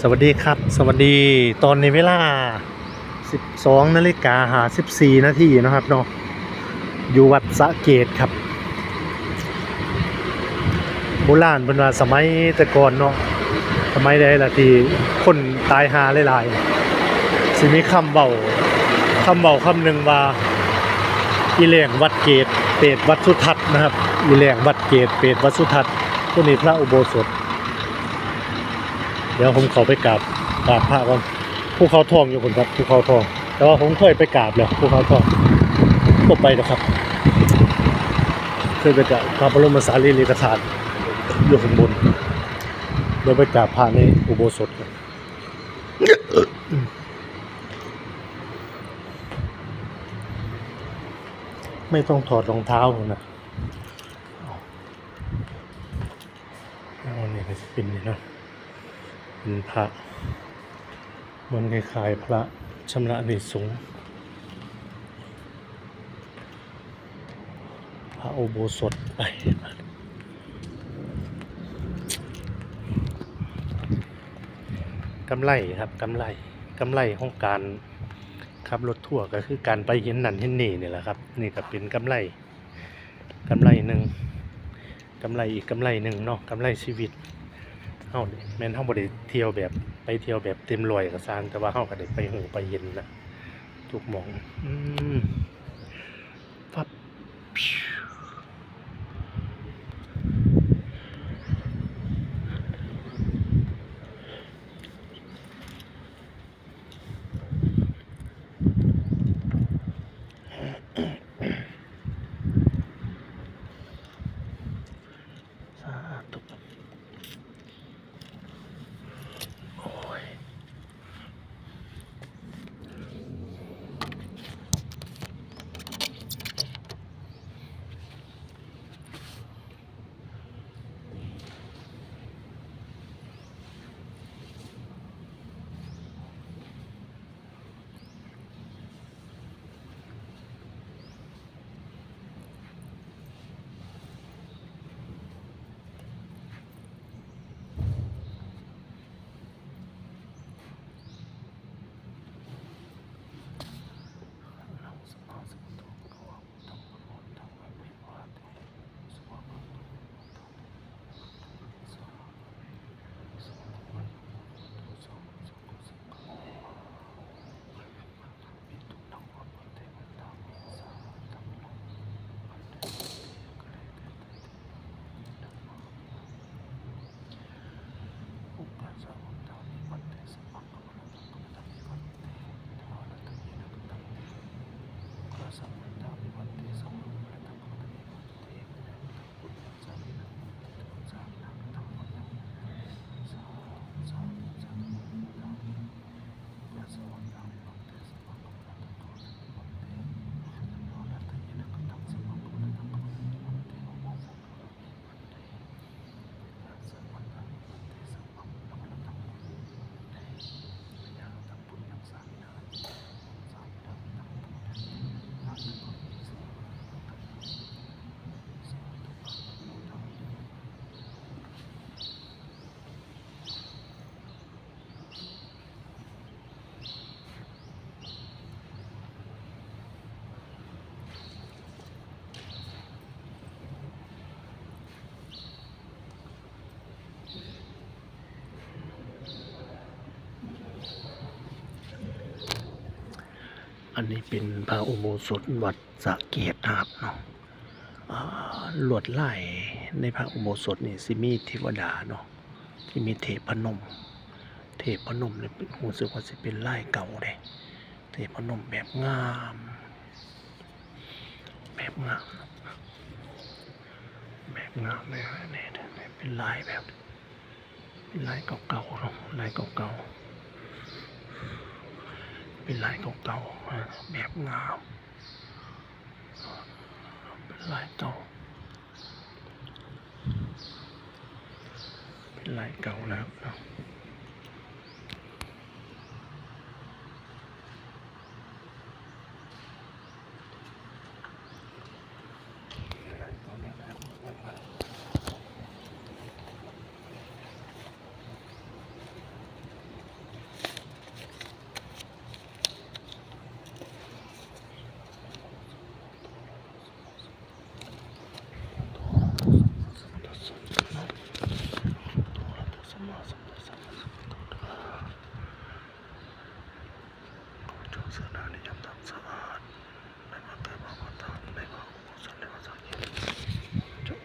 สวัสดีครับ สวัสดีตอนในเวลา 12นาฬิกาหา14นาทีนะครับเนาะอยู่วัดสะเกตครับ โบราณเป็นว่าสมัยแต่ก่อนเนาะสมัยใดล่ะที่คนตายหาหลายๆสิมีคำเบาคำเบาคำหนึ่งว่าอีแหลงวัดเกตเปรตวัดสุทัศน์นะครับอีแหลงวัดเกตเปรตวัดสุทัศน์ตัวนี้พระอุโบสถ เดี๋ยวผมขอไปกราบกราบพระก่อนภูเขาทองอยู่คนครับภูเขาทอง แต่ว่าผมเคยไปกราบแล้วภูเขาทองก็ไปนะครับเคยไปกราบพระบรมสารีริกธาตุอยู่ข้างบนเดี๋ยวไปกราบพระในอุโบสถกันไม่ต้องถอดรองเท้าหรอกนะเอาอนี่ยก็จะเป็นนี่เนาะ เป็นพระเหมันคล้ายๆพระชำระนิสงพระอุโบสถไปกำไรครับกำไรกำไรของการขับรถทั่วร์ก็คือการไปเห็นนั่นเห็นนี่นี่แหละครับ นี่ก็เป็นกำไรกำไรหนึ่งกำไรอีกกำไรหนึ่งเนาะกำไรชีวิต เฮาแม่นเฮาบ่ได้เที่ยวแบบไปเที่ยวแบบเต็มรอยกับซางแต่ว่าเฮาก็ได้ไปหูไปเย็นนะทุกหม่อง อืม So. อันนี้เป็นพระอุโบสถวัดสะเกตนะครับเนาะอ่าลวดลายในพระอุโบสถนี่สิมีเทวดาเนาะที่มีเทพนม เทพนมเนี่ยผมรู้สึกว่าสิเป็นลายเก่าเลยเทพนมแบบงาม แบบงามแบบงามเลยเนี่ยเนี่ยเป็นลายแบบเป็นลายเก่าๆเนาะลายเก่าๆ เป็นลายเก่าๆแบบงาม เป็นลายเก่า เป็นลายเก่าแล้วครับะ สัมพุทธัสสะจงเสนานิยมทำสะอาดไม่ว่าแต่ว่าวัฏฏะไม่ว่าอุโบสถไม่ว่าสังฆิจง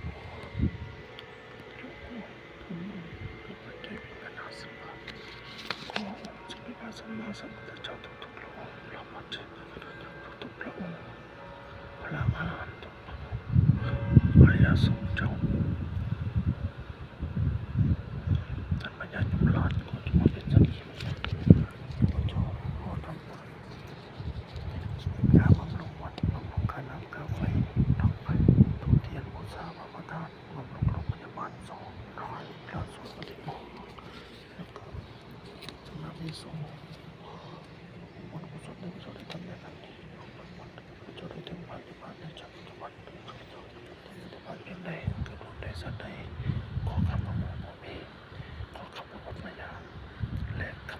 ปัจจัยวิปัสสนาสัมมาขอองค์สมเด็จ พระสัมมาสัมพุทธเจ้าทุกๆพระองค์เราปัจจัยทุกๆพระองค์พระอรหันต์ทุกพระองค์อริยสงฆ์เจ้า ท่านพญายุมราชก็จะมาเป็นสักขีพยานพระเจ้าขอทำบุญกาบำรุงวัดบำรุงค่าน้ำค่าไฟดอกไฟทุกเทียนบูชาพระประธานบำรุงโรงพยาบาลสองร้อยพระสวดปฏิโมกข์แล้วก็สำนักนิสงฆ์บุญกุศลในกุศลได้ทำในครั้งนี้ขอบคุณวัดพระเจ้าได้ถึงพระนิพพานในจักรวรรดิพระเจ้าได้ถึงพระนิพพานเพียงใดเกิดบุญได้สัตว์ใดขอคำว่าโมโมเม ขอคำว่าพัฒนายาและค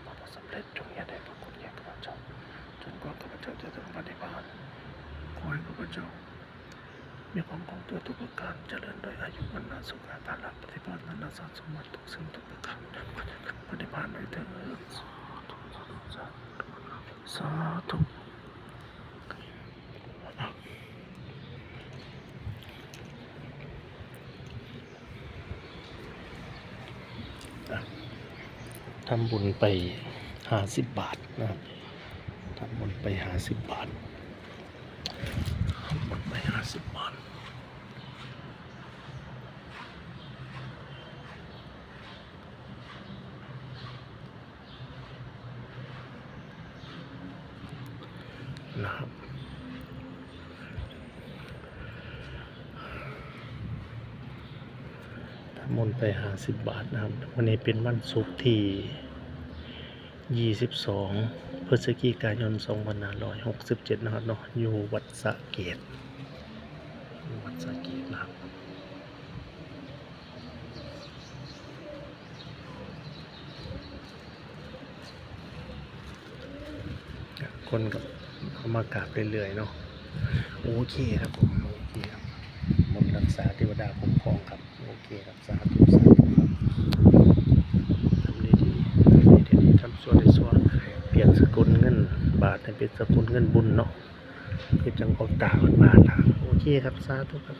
ำว่าสำเร็จงอย่าได้ปรากฏแก่ข้าพเจ้าจนกว่าข้าพเจ้าจะถึงปฏิบัติขอให้ข้าพเจ้ามีความคงตัวทุกประการเจริญโดยอายุวันนาสุขาภาละปฏิบัตินานสารสมบัติทุกสิ่งทุกประการปฏิบัติโดยเถิดสาธุทำบุญไป ห้าสิบบาทนะครับทำบุญไปห้าสิบบาทหมดไปห้าสิบบาทนะครับทำมนไปห้าสิบบาทนะครับ วันนี้เป็นวันศุกร์ที่ ยี่สิบสองพฤศจิกายนสองพันห้าร้อยหกสิบเจ็ดนะครับเนาะอยู่วัดสะเกตอยู่วัดสะเกตนะครับคนกับเขามากราบเรื่อยๆเนาะโอเคครับผมโอเคครับมนรักษาเทวดาคุ้มครองครับ โอเคครับสาธุสาธุครับทำดีดีๆทำดีดีๆทำส่วนได้ส่วนเปลี่ยนสกุลเงิน บาทให้ เป็นสกุลเงินบุญเนาะคือจังออกตามันมาทละโอเคครับสาธุครับ